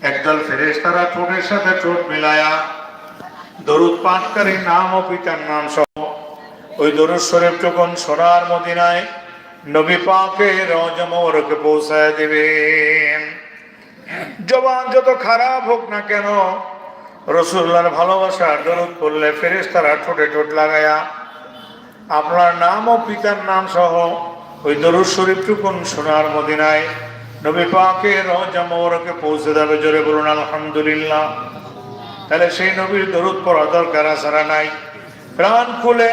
একদল ফেরেশতারা ঠোঁটের সাথে ঠোঁট মিলায়া দরুদ পাঠকারী নাম ও পিতার নাম সহ ওই দরুদ শরীফ যখন সোনার মদিনায় নবী পাকে রজমরকে পৌঁছায় দেবেন। জবান যত খারাপ হোক না কেন রসুল্লার ভালোবাসার দরুদ পড়লে ফেরেশতারা ঠোঁটে ঠোঁট লাগায়া আপনার নাম ও পিতার নাম সহ ওই দরুদ শরীফ টুকুন সোনার মদিনায় নবী পাকে রজামরকে পৌঁছে দেবে জোরে বলুন আলহামদুলিল্লাহ তাহলে সেই নবীর দরুদ পড়া দরকার আসারা নাই প্রাণ খুলে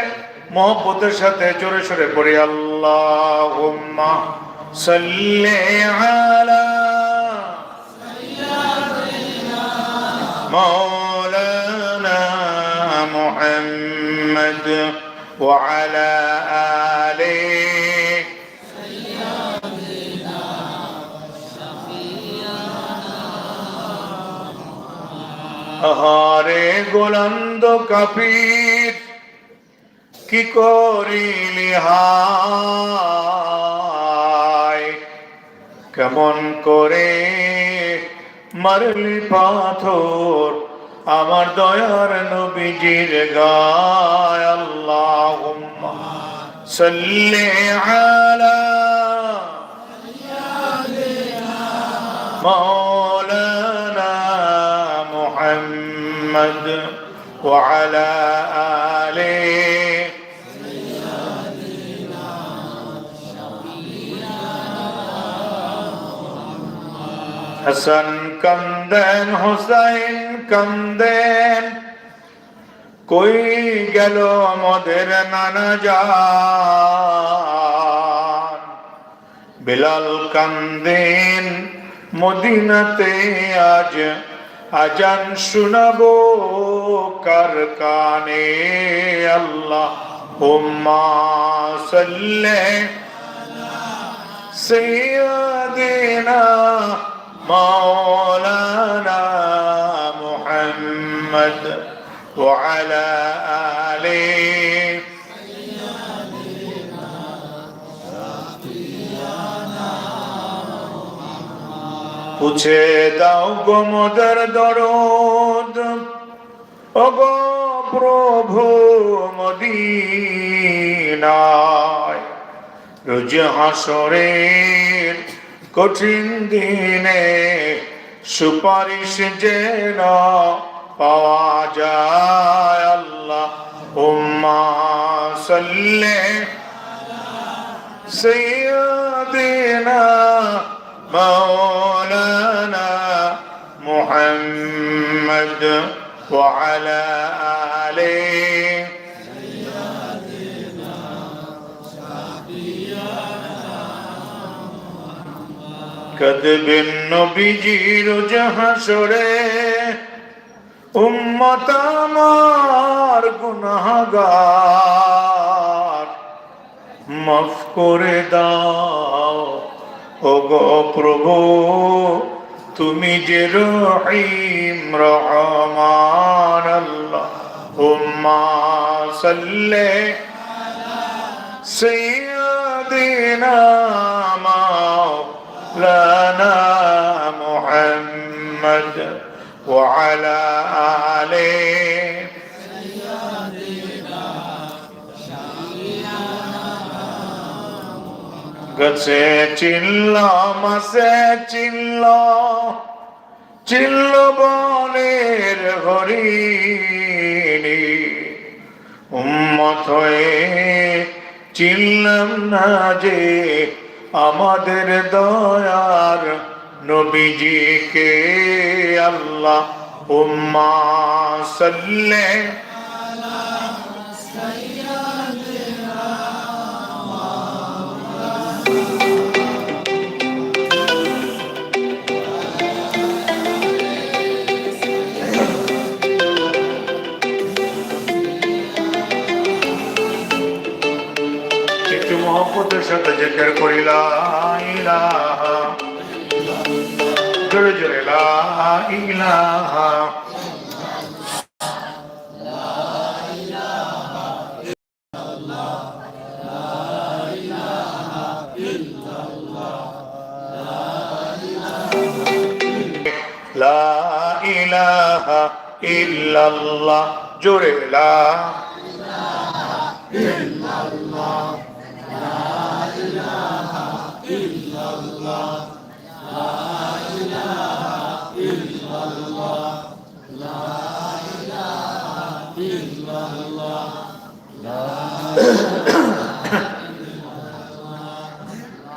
মহব্বতের সাথে জোরে সরে পড়ি আল্লাহ সাল্লি আলা مولانا محمد وعلى آله হরে গোলন্দ কাপির, কি করিলি কেমন করে মারলি পাথর আমার দয়ার নবীজির গায়? আল্লাহ সাল্লে আলা মা محمد وعلى آله হাসান কান্দেন হোসাইন কান্দেন কই গেল আমাদের নানা যান বিলাল কান্দেন মদিনাতে আজ আজান শুনাবো কার কানে আল্লাহ হুম্মা সাল্লে سيدنا مولانا محمد وعلى آله উছে দাও গোমদার দরদ। অগ প্রভু মদিনায়, রোজ হাসরের কঠিন দিনে সুপারিশ যেন পাওয়া যায়। আল্লাহ উম্মা সাল্লে সৈয়দিনা مولانا محمد وعلى آله কদবেন নবীজির জাহাসরে উম্মত আমার গুনাহগার মাফ করে দাও ও গো প্রভু তুমি যে রহিম রহমান আল্লাহ উম্মা সাল্লে سيدنا مولانا محمد وعلى آله গছে চিল্ল মাসে চিল্ল চিল্ল বনের হরিণী। উম্মত হয়ে চিনলাম না যে আমাদের দয়ার নবীজিকে আল্লাহ উম্মা সাল্লে। আলা একটু মহব্বতের সাথে জেকের করিলা ইলাহা। জোরে জোরে লা ইলাহা। লা ইলাহা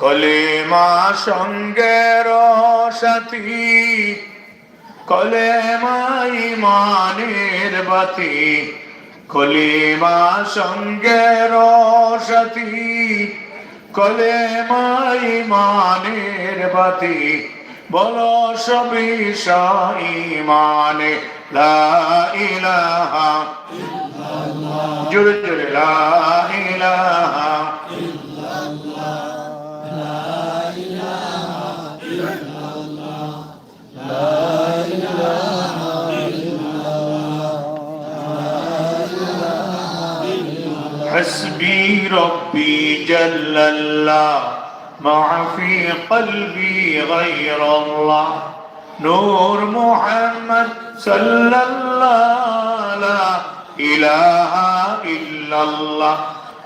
কলেমা সঙ্গের সাথী কলেমা ইমানের বাতি, কলেমা সঙ্গের সাথী কলেমা ইমানের বাতি, বলো সবই ইমানে লা ইলাহা জোরে জোরে, লা حسبي ربي جل الله مع في قلبي غير الله. نور محمد صلى الله لا إله إلا الله.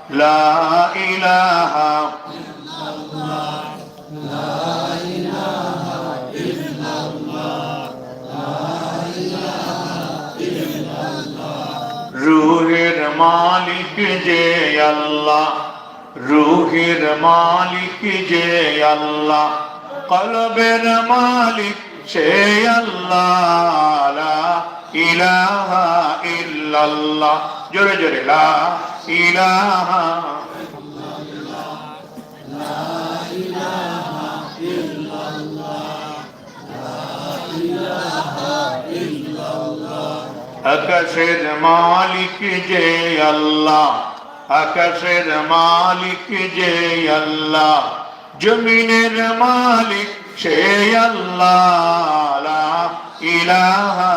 لا إله إلا الله. لا মালিক যে আল্লাহ, রুহের মালিক যে আল্লাহ, কলবের মালিক সে আল্লাহ লা ইলাহা ইল্লাল্লাহ, জোরে জোরে, লা ইলাহা আকাশের মালিক যে আল্লাহ আকাশের মালিক যে আল্লাহ জমিনের মালিক সে আল্লাহ ইলাহা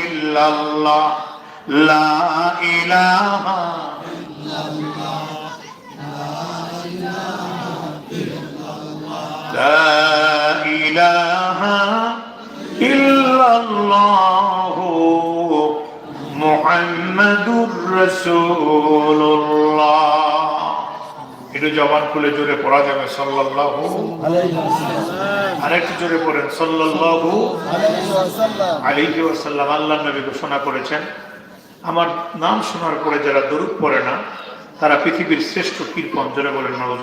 ইল্লাল্লাহ লা ইলাহা ইল্লাল্লাহ লা ইলাহা ইল্লাল্লাহ মোহাম্মদুর রসুল্লাহ জবান খুলে জোরে পড়া যাবে, সাল্লাল্লাহু আরেকটু জোরে পড়েন, সাল্লাল্লাহু আলাইহি ওয়াসাল্লাম। আল্লাহ নবী ঘোষণা করেছেন, আমার নাম শোনার পরে যারা দরুদ পড়ে না, তারা পৃথিবীর শ্রেষ্ঠ কীর্পন জোরে বলেন নজর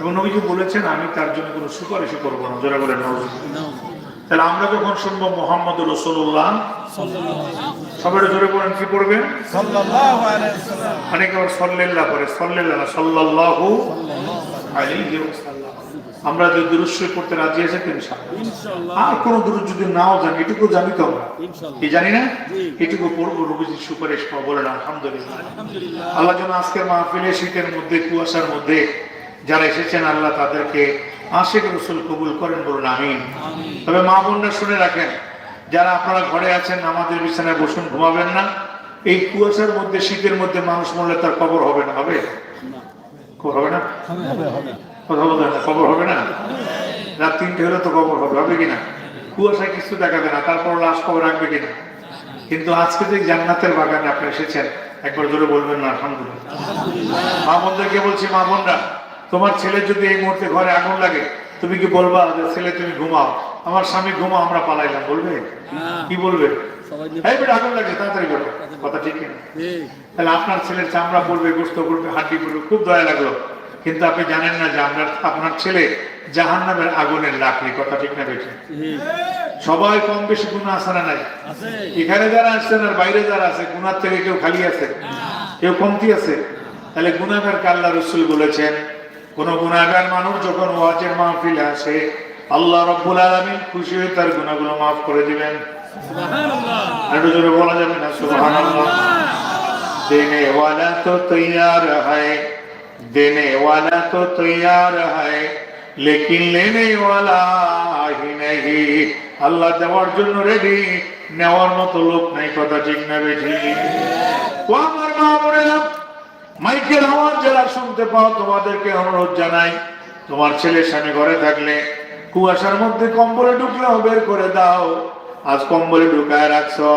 এবং নবীজি বলেছেন, আমি তার জন্য কোনো সুপারিশ করব না, জোরে বলেন নজর তাহলে আমরা যখন শুনব মোহাম্মদ রসুল্লাহ সবাই জোরে পড়েন কি পড়বেন? অনেকে আবার সল্লেল্লাহ করে সল্লেল্লাহ না সল্লাল্লাহু আমরা যে দুরুশ্বই করতে রাজি আছে তিন আর কোনো দুরুদ যদি নাও জানি এটুকু জানি তো আমরা। কি জানি না? এটুকু পড়ব রবিজির সুপারিশ পাবো বলেন আলহামদুলিল্লাহ। আল্লাহ যেন আজকের মাহফিলে শীতের মধ্যে কুয়াশার মধ্যে যারা এসেছেন আল্লাহ তাদেরকে আশেখ রসুল কবুল করেন বলুন আমিন। তবে মা বোনরা শুনে রাখেন যারা আপনারা ঘরে আছেন আমাদের বিছানায় বসুন ঘুমাবেন না এই কুয়াশার মধ্যে শীতের মধ্যে মানুষ মরলে তার কবর হবে না হবে? কবর হবে না? কথা বলতে না কবর হবে না? রাত তিনটে হলে তো কবর হবে হবে কিনা? কুয়াশায় কিছু দেখাবে না তারপর লাশ কবর রাখবে কিনা? কিন্তু আজকে যে জান্নাতের বাগানে আপনি এসেছেন একবার জোরে বলবেন না আলহামদুলিল্লাহ। মা বোনদেরকে বলছি মা বোনরা তোমার ছেলে যদি এই মুহূর্তে ঘরে আগুন লাগে তুমি কি বলবা যে ছেলে তুমি ঘুমাও আমার স্বামী ঘুমাও আমরা পালাইলাম বলবে? কি বলবে? এই বেটা আগুন লাগে তাড়াতাড়ি করো। কথা ঠিক কিনা? তাহলে আপনার ছেলের চামড়া পড়বে গোস্ত পড়বে হাড্ডি পড়বে খুব দয়া লাগল। কিন্তু আপনি জানেন না যে আপনার আপনার ছেলে জাহান নামের আগুনের লাকড়ি কথা ঠিক না সবাই কম বেশি গুণা আছে না নাই? এখানে যারা আসছেন আর বাইরে যারা আছে গুনার থেকে কেউ খালি আছে? কেউ কমতি আছে? তাহলে গুনাগার কাল্লা রসুল বলেছেন কোন গুনাগার মানুষ যখন ওয়াজের মাহফিলে আসে আল্লাহ রব্বুল আলমিন খুশি হয়ে তার গুণাগুলো মাফ করে দিবেন একটু জোরে বলা যাবে না সুবহানাল্লাহ देने वाला तो तैयार है देने वाला तो तैयार है लेकिन लेने वाला ही नहीं আল্লাহ দেওয়ার জন্য রেডি নেওয়ার মতো লোক নাই কথা ঠিক না বেঠি ও আমার মা বোনেরা মাইকের আওয়াজ শুনতে পাও তোমাদেরকে অনুরোধ জানাই তোমার ছেলে স্বামী ঘরে থাকলে কুয়াশার মধ্যে কম্বলে ঢুকলেও বের করে দাও। আজ কম্বলে ঢুকায় রাখছো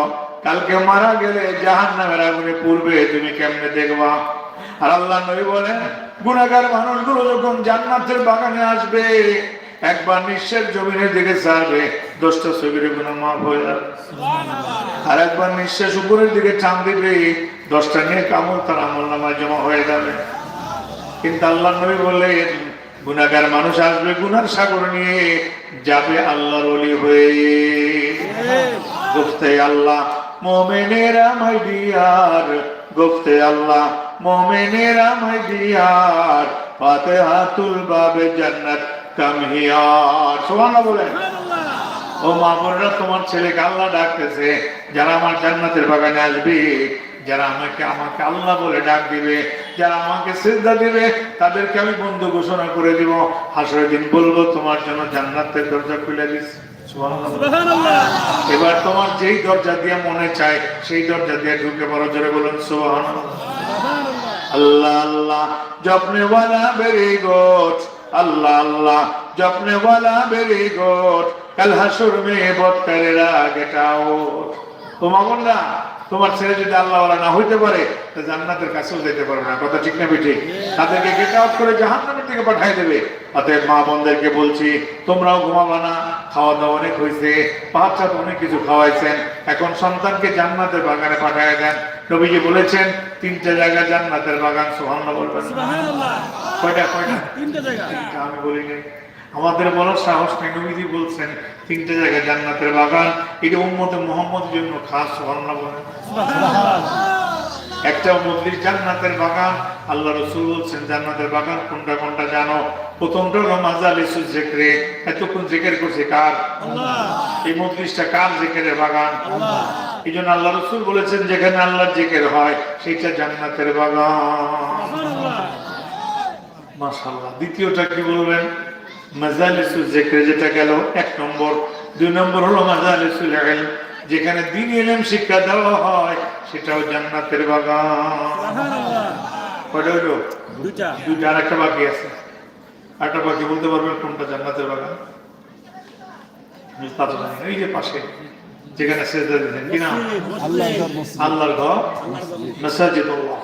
কালকে মারা গেলে জাহান নামের আগুনে পূর্বে তুমি কেমনে দেখবা? আর আল্লাহ নবী বলেন গুণাগার মানুষগুলো যখন জান্নাতের বাগানে আসবে একবার নিঃশ্বাস জমিনের দিকে চাবে দশটা ছবির গুণা মাফ হয়ে যাবে। আর একবার নিঃশ্বাস উপরের দিকে টান দিবে দশটা নিয়ে কামল তার আমল নামায় জমা হয়ে যাবে। কিন্তু আল্লাহ নবী বললেন গুনাগার মানুষ আসবে, গুনার সাগর নিয়ে যাবে আল্লাহর অলি হয়ে। গুফতে আল্লাহ মোমেনেরা, মাই দিয়ার। গুফতে আল্লাহ মোমেনেরা, মাই দিয়ার। ফাতেহাতুল বাবে জান্নাত কাম হিয়ার সুবহানাল্লাহ বলেন। ও মা বোনরা, তোমার ছেলেকে আল্লাহ ডাকতেছে, যারা আমার জান্নাতের বাগানে আসবে যারা আমাকে আমাকে আল্লাহ বলে ডাক দিবে যারা আমাকে শ্রদ্ধা দিবে তাদেরকে আমি বন্ধু ঘোষণা করে দিব। হাসরের দিন বলব তোমার জন্য জান্নাতের দরজা খুলে দিস। এবার তোমার যেই দরজা দিয়ে মনে চায় সেই দরজা দিয়ে ঢুকে বড় জোরে বলুন সোহান আল্লাহ আল্লাহ বলা বেরি গোট। আল্লাহ আল্লাহ যপনে বলা বেরি গোট। কাল হাসুর মেয়ে বৎকারেরা গেটাও তোমা না তোমার ছেলে যদি আল্লাহ না হইতে পারে তো জান্নাতের কাছেও যেতে পারবে না। কথা ঠিক না বেঠি? তাদেরকে গেট আউট করে জাহান্নামের দিকে পাঠিয়ে দেবে। অতএব মা বোনদেরকে বলছি তোমরাও ঘুমাবা না খাওয়া দাওয়া অনেক হয়েছে সাত অনেক কিছু খাওয়াইছেন এখন সন্তানকে জান্নাতের বাগানে পাঠিয়ে দেন। নবীজি বলেছেন তিনটে জায়গা জান্নাতের বাগান সোহান্ন বলবেন কয়টা কয়টা? তিনটা জায়গা। আমি বলিনি। আমাদের বড় সাহস নেই নবীজি বলছেন তিনটে জায়গায় জান্নাতের বাগান। এটা উম্মতে মোহাম্মদের জন্য খাস বর্ণনা বলেন একটা মন্দির জান্নাতের বাগান আল্লাহ রসুল বলছেন জান্নাতের বাগান কোনটা কোনটা জানো? প্রথমটা হলো মাজালিসুল জিকরে। এতক্ষণ জিকির করছে কার? এই মন্দিরটা কার জিকিরের বাগান? এই জন্য আল্লাহ রসুল বলেছেন যেখানে আল্লাহর জিকির হয় সেইটা জান্নাতের বাগান। মাশাআল্লাহ। দ্বিতীয়টা কি বলবেন? মাজালিসুল জিকরে যেটা গেল এক নম্বর। দুই নম্বর হলো মাজালিসুল ইলম যেখানে দিন ইলম শিক্ষা দেওয়া হয় সেটাও জান্নাতের বাগান। হলো দুইটা। আর একটা বাকি আছে। আরেকটা বাকি বলতে পারবেন কোনটা জান্নাতের বাগান। এই যে পাশে যেখানে সেজদা দিতেন কি নাম? আল্লাহর ঘর। মাসাজিদুল্লাহ।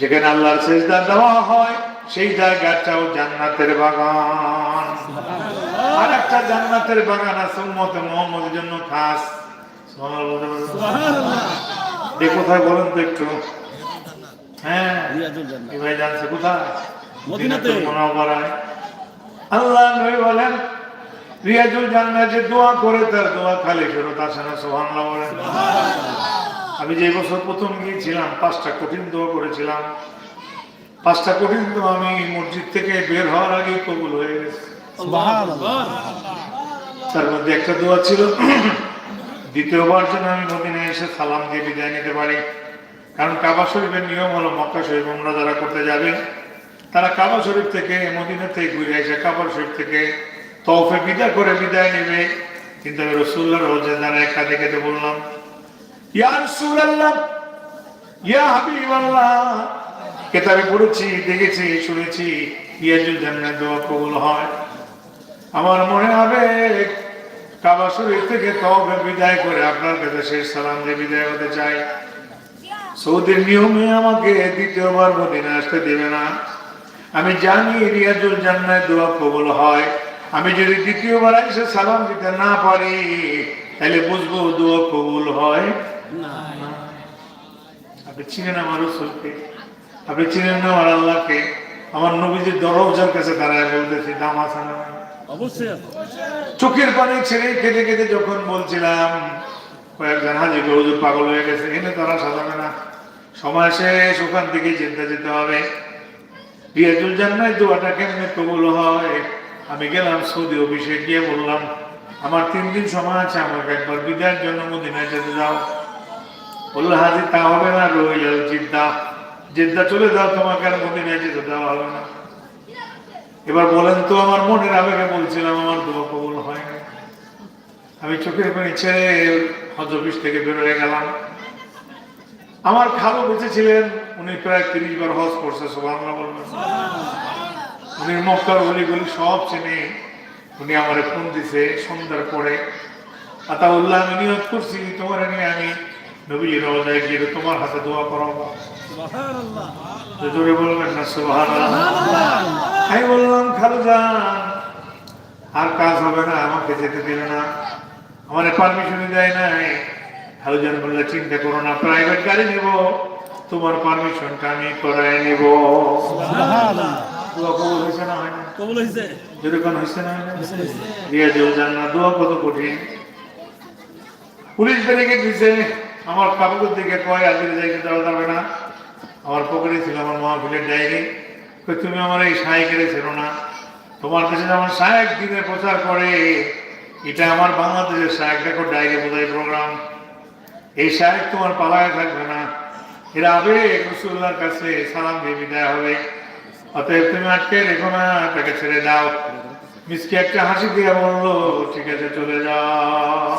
যেখানে আল্লাহর সেজদা দেওয়া হয় সেই জায়গাটাও জান্নাতের বাগান। আর একটা জান্নাতের বাগান আছে উম্মতে মোহাম্মদের জন্য খাস। এ কোথায় বলেন তো একটু। হ্যাঁ ভাই জানছে কোথায়। আল্লাহ নবী বলেন রিয়াজুল জান্নাত যে দোয়া করে তার দোয়া খালি ফেরত আসে না সুবহানাল্লাহ বলেন। আমি যে বছর প্রথম গিয়েছিলাম পাঁচটা কঠিন দোয়া করেছিলাম। পাঁচটা কঠিন দোয়া আমি মসজিদ থেকে বের হওয়ার আগেই কবুল হয়ে গেছে। তার মধ্যে একটা দোয়া ছিল। দ্বিতীয়বার যেন আমি মদিনায় এসে সালাম দিয়ে বিদায় নিতে পারি। কারণ কাবা শরীফের নিয়ম হলো মক্কা শরীফ আমরা যারা করতে যাবে তারা কাবা শরীফ থেকে মদিনা থেকে ঘুরে এসে কাবা শরীফ থেকে তৌফে বিদায় করে বিদায় নেবে। কিন্তু আমি রসুল্লাহ রোজে যারা একা দেখে বললাম ইয়া রাসূলুল্লাহ ইয়া হাবিবাল্লাহ কেতাবে পড়েছি দেখেছি শুনেছি ইয়াজুল জান্নাত দোয়া কবুল হয়। আমার মনে হবে কাবা শরীফ থেকে তবে বিদায় করে আপনার কাছে শেষ সালাম দিয়ে বিদায় হতে চাই। সৌদির নিয়মে আমাকে দ্বিতীয়বার মদিনা আসতে দেবে না। আমি জানি রিয়াজুল জান্নাত দোয়া কবুল হয়। আমি যদি দ্বিতীয়বার এসে সালাম দিতে না পারি তাহলে বুঝব দোয়া কবুল হয়। না। আপনি চিনেন আমার রসুলকে? আপনি চিনেন না আমার আল্লাহকে? আমার নবীজির দরজার কাছে দাঁড়ায় বলতেছি দাম আছে না? অবশ্যই চোখের পানি ছেড়ে কেঁদে কেঁদে যখন বলছিলাম কয়েকজন হাজি হুজুর পাগল হয়ে গেছে এনে তারা সাজাবে না। সময় শেষ ওখান থেকে চিন্তা যেতে হবে। রিয়াজুল জান্নাত দোয়াটা কেমনে কবুল হয়? আমি গেলাম সৌদি অফিসে গিয়ে বললাম আমার তিন দিন সময় আছে আমাকে একবার বিদায়ের জন্য মদিনায় যেতে যাও বলল হাজি তা হবে না রইল জিদ্দা। জিদ্দা চলে যাও, তোমাকে আর মদিনায় যেতে দেওয়া হবে না। এবার বলেন তো, আমার মনের আবেগে বলছিলাম, আমার দোয়া কবুল হয় না আমি চোখের পানি ছেড়ে হজ অফিস থেকে বেরোয় গেলাম। আমার খালু বেঁচে উনি প্রায় তিরিশ বার হজ করছে সোভাংলা বলবেন। উনি মক্কার গলিগুলি সব চেনে। উনি আমার ফোন দিছে সন্ধ্যার পরে। আতাউল্লাহ, আমি নিয়ত করছি, তোমার নিয়ে আমি নবীজি রওজায় গিয়ে তোমার হাতে দোয়া করাবো। জোরে বলবেন না সুবহানাল্লাহ। আমি বললাম খালুজান আর কাজ হবে না আমাকে যেতে দিলে না। আমার পারমিশনই দেয় নাই। খালুজান বললে চিন্তা করো না প্রাইভেট গাড়ি নেব। তোমার পারমিশনটা আমি করাই নেব। দোয়া কবুল হয়েছে না হয় না কবুল হইছে যেরকম হয়েছে না হয় না দিয়ে দিও জান্নাত দোয়া কত কঠিন। পুলিশ ব্যারিকেড দিছে। আমার কাপড় দিকে কয় আজকে যাইতে দেওয়া যাবে না। আমার পকেটে ছিল আমার মহাফিলের ডায়েরি। কই তুমি আমার এই সাহেকের ছিল না। তোমার দেশে যেমন সাহেব দিনে প্রচার করে এটা আমার বাংলাদেশের সাহেব। দেখো ডায়েরি বোঝাই প্রোগ্রাম এই সাহেব তোমার পালায় থাকবে না। এরা আবেগ রসুল্লাহর কাছে সালাম দিয়ে বিদায় হবে। অতএব তুমি আটকে রেখো না তাকে ছেড়ে দাও। মিসকে একটা হাসি দিয়ে বলল ঠিক আছে চলে যাও।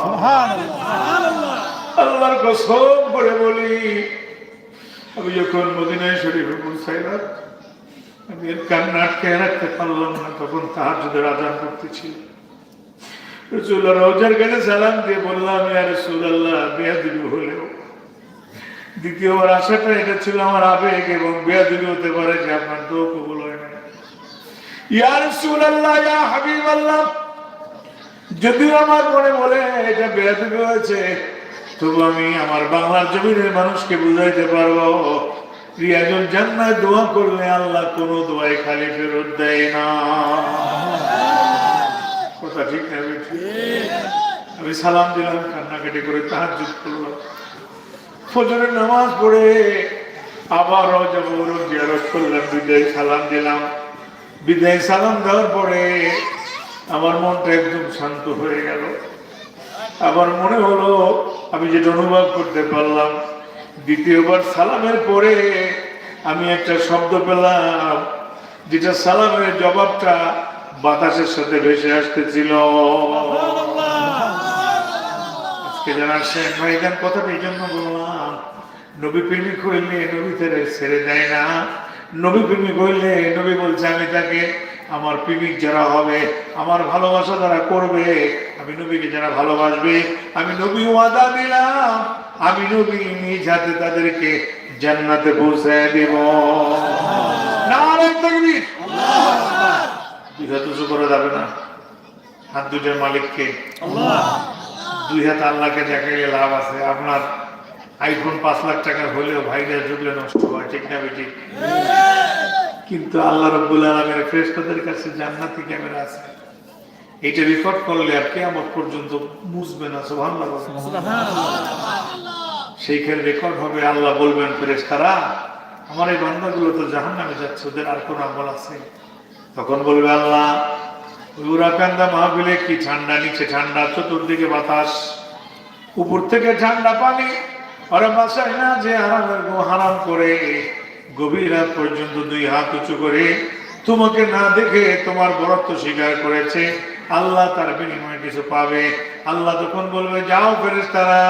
আল্লাহর কসম করে বলি আমি যখন মদিনায় শরীফে পৌঁছাইলাম, আমি এর কান্না আটকে রাখতে পারলাম না, তখন তাহার যদি আজান করতেছিল রসুল্লাহ রোজার গেলে সালাম দিয়ে বললাম ইয়ার রসুল্লাহ বেয়াদিবি হলেও। দ্বিতীয়বার আশাটা এটা ছিল আমার আবেগ এবং বেয়াদিবি হতে পারে যে আপনার তো কবুল হয় না ইয়া রাসূলুল্লাহ, ইয়া হাবিবাল্লাহ। যদিও আমার মনে বলে, এটা বেয়াদবি হয়েছে। তবু আমি আমার বাংলার জমিনের মানুষকে বুঝাইতে পারব রিয়াজুল জান্নাত দোয়া করলে আল্লাহ কোনো দোয়াই খালি ফেরত দেয় না। কথা ঠিক না আমি সালাম দিলাম, কান্নাকাটি করে তাহাজ্জুদ করলাম। ফজরের নামাজ পড়ে আবার যাব ওরক জিয়ারত করলাম, বিদায় সালাম দিলাম। বিদায় সালাম দেওয়ার পরে আমার মনটা একদম শান্ত হয়ে গেল। আবার মনে হলো আমি যেটা অনুভব করতে পারলাম, দ্বিতীয়বার সালামের পরে আমি একটা শব্দ পেলাম, যেটা সালামের জবাবটা বাতাসের সাথে ভেসে আসতেছিল। কথাটা এই জন্য বললাম, নবী প্রেমিক হইলে নবী ছেড়ে দেয় না। নবী প্রেমিক হইলে নবী বলছে আমি তাকে আমার প্রেমিক যারা হবে আমার ভালোবাসা যারা করবে। আমি নবীকে যারা ভালোবাসবে আমি নবী ওয়াদা দিলাম। আমি নবী নিজ হাতে তাদেরকে জান্নাতে পৌঁছায় দেব। না হাত উঁচু করা যাবে না। হাত দুইটার মালিককে। দুই হাত আল্লাহকে দেখাইলে লাভ আছে। আপনার আইফোন পাঁচ লাখ টাকার হলেও ভাইরাস জুগলে নষ্ট হয় ঠিক না বেটি কিন্তু আল্লাহ রব্বুল আলমের ফেরেশতাদের কাছে জান্নাতি ক্যামেরা আছে। এটা রেকর্ড করলে আর কেয়ামত পর্যন্ত মুছবে না। সুবহানাল্লাহ সেইখানে রেকর্ড হবে আল্লাহ বলবেন ফেরেশতারা আমার এই বান্দাগুলো তো জাহান্নামে যাচ্ছে ওদের আর কোন আমল আছে? তখন বলবে আল্লাহ উরাকান্দা মাহবিলে কি ঠান্ডা নিচে ঠান্ডা চতুর্দিকে বাতাস উপর থেকে ঠান্ডা পানি ওরা না যে হারামের হারাম করে। গভীর রাত পর্যন্ত দুই হাত উঁচু করে তোমাকে না দেখে তোমার বরত্ব স্বীকার করেছে। আল্লাহ তার বিনিময়ে কিছু পাবে। আল্লাহ তখন বলবে যাও ফেরেশতারা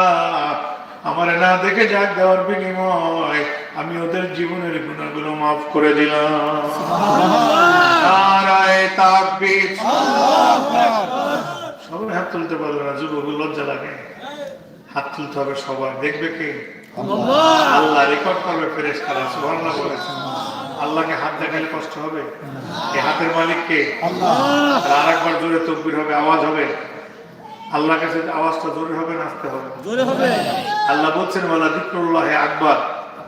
আমার না দেখে যাক দেওয়ার বিনিময়। আমি ওদের জীবনের গুণাগুলো মাফ করে দিলাম। সবাই হাত তুলতে পারল না যুবক লজ্জা লাগে। হাত তুলতে হবে সবার। দেখবে কে? আল্লাহ। রেকর্ড করবে ফেরেস তারা সুবহানাল্লাহ। বলেছেন আল্লাহকে হাত দেখালে কষ্ট হবে? এই হাতের মালিক কে? আর আরেকবার জোরে তকবির হবে আওয়াজ হবে। আল্লাহ কাছে আওয়াজটা জোরে হবে নাচতে হবে? জোরে হবে। আল্লাহ বলছেন বলা দিক্রুল্লাহ আকবর।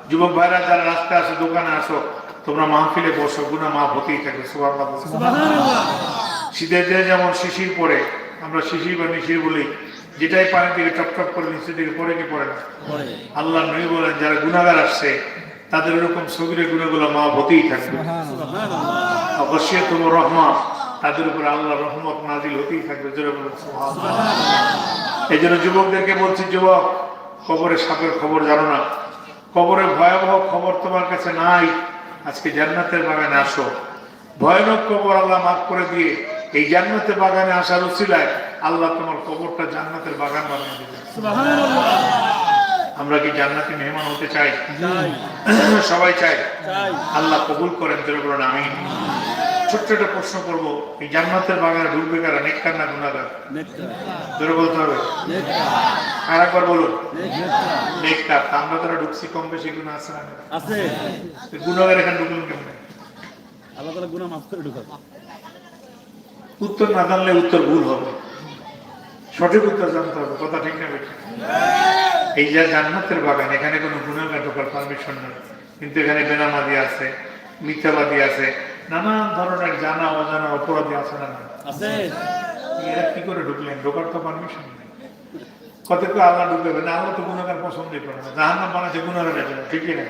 যুবক ভাইরা যারা রাস্তায় আসো দোকানে আসো তোমরা মাহফিলে বসো গুনা মাফ হতেই থাকে সুবহানাল্লাহ। শীতের দিনে যেমন শিশির পরে আমরা শিশির বা নিশির বলি যেটাই পানি দিকে টপ টপ করে নিচে দিকে পড়ে কি পড়ে না? আল্লাহ নবী বলেন যারা গুণাগার আসছে তাদের এরকম সগিরে গুণাগুলো মা হতেই থাকবে। অবশ্যই তোমার রহমান তাদের উপর আল্লাহ রহমত নাজিল হতেই থাকবে জোরে বলেন এই জন্য যুবকদেরকে বলছি যুবক কবরে সাপের খবর জানো না? কবরে ভয়াবহ খবর তোমার কাছে নাই। আজকে জান্নাতের বাগানে আসো। ভয়ানক কবর আল্লাহ মাফ করে দিয়ে এই জান্নাতের বাগানে আসার উচিলায় আল্লাহ তোমার কবরটা জান্নাতের বাগান বানিয়ে দিবে সুবহানাল্লাহ। আমরা কি জান্নাতি মেহমান হতে চাই? সবাই চাই? আল্লাহ কবুল করেন তোর বলেন আমি ছোট্ট একটা প্রশ্ন করব। এই জান্নাতের বাগানে ঢুকবে কারা নেককার না গুণাগার নেকটা ধরে বলতে হবে। আর একবার বলুন। নেককার। আমরা তারা ঢুকছি কম বেশি গুণ আছে না আছে। গুণাগার এখানে ঢুকলেন কেমন? আল্লাহ তাআলা গুনাহ মাফ করে ঢুকাবে উত্তর না জানলে উত্তর ভুল হবে। সঠিক উত্তর জানতে হবে কথা ঠিক না এই যে জান্নাতের বাগান এখানে কোনো গুণাগার ঢোকার পারমিশন নেই। কিন্তু এখানে বেনামাদি আছে মিথ্যাবাদী আছে নানান ধরনের জানা অজানা অপরাধী আছে না এরা কি করে ঢুকলেন? ঢোকার তো পারমিশন নেই। কত কেউ আল্লাহ ঢুকবে না আল্লাহ তো গুণাগার পছন্দই করে না। জাহান্নাম বানাচ্ছে গুণাগার জন্য ঠিকই না?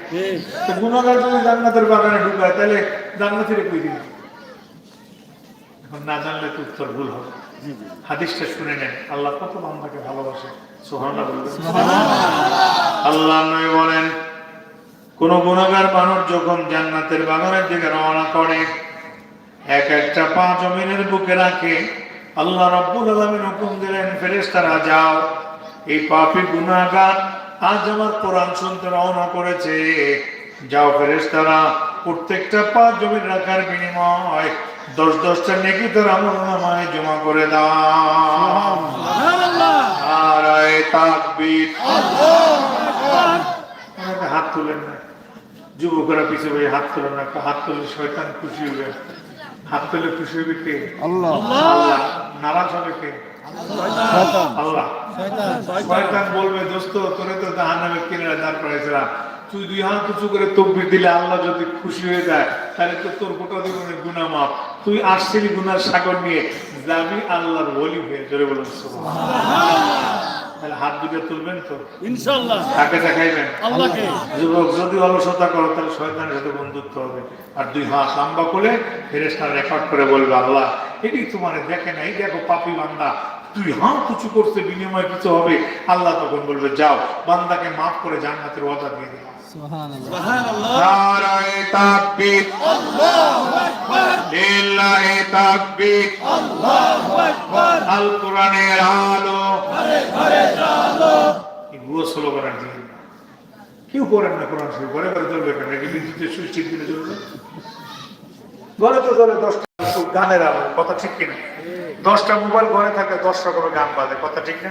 তো গুণাগার যদি জান্নাতের বাগানে ঢুকায় তাহলে জান্নাতের কই দিন এখন না জানলে তো উত্তর ভুল হবে। হাদিসটা শুনে নেন। আল্লাহ কত বান্দাকে ভালোবাসে। বলবেন। আল্লাহ নয় বলেন কোন গুণাগার মানুষ যখন জান্নাতের বাগানের দিকে রওনা করে এক একটা পা জমিনের বুকে রাখে আল্লাহ রব্বুল আলামিন হুকুম দিলেন ফেরেশতারা যাও এই পাপী গুনাহগার আজ আমার কোরআন শুনতে রওনা করেছে। যাও ফেরেশতারা প্রত্যেকটা পা জমির রাখার বিনিময় দশ দশটা নেকি তোর আমল নামায় জমা করে ওনাকে হাত তুলেন না। যুবকরা পিছিয়ে বসে হাত তোলেন না। হাত তুললে শয়তান খুশি হবে হাত তুলে খুশি হবে কে? আল্লাহ। নারাজ হবে কে? আল্লাহ। শয়তান বলবে দোস্ত তোরে তো জাহান্নামের কিনারে দাঁড় করাইছিলাম। তুই দুই হাত উঁচু করে তকবির দিলে আল্লাহ যদি খুশি হয়ে যায় তাহলে তো তোর গোটা জীবনের গুণা মাপ তুই আসছিলি গুনার সাগর নিয়ে যাবি আল্লাহর বলি হয়ে জোরে বলুন তাহলে হাত দুটো তুলবেন তো? ইনশাআল্লাহ। কাকে দেখাইবেন? আল্লাহকে। যুবক যদি অলসতা করো তাহলে শয়তানের সাথে বন্ধুত্ব হবে। আর দুই হাত লম্বা করে রেকর্ড করে বলবে আল্লাহ এটি তোমার দেখে নাই দেখো পাপি বান্দা। তুই হাত উঁচু করতে বিনিময় কিছু হবে? আল্লাহ তখন বলবে যাও বান্দাকে মাফ করে জান্নাতের ওয়াদা দিয়ে দিলাম। নারায়ে তাকবীর। লিল্লাহি তাকবীর। আল। কোরআনের আলো। এই ভুয়ো স্লোগান দিয়ে কেউ করেন না কোরআন ঘরে চলবে কেন? নাকি বিদ্যুতের সুইচ টিপ দিলে চলবে। ঘরে তো চলে দশটা গানের আলো। কথা ঠিক কিনা? দশটা মোবাইল ঘরে থাকে দশটা কোনো গান বাজে। কথা ঠিক না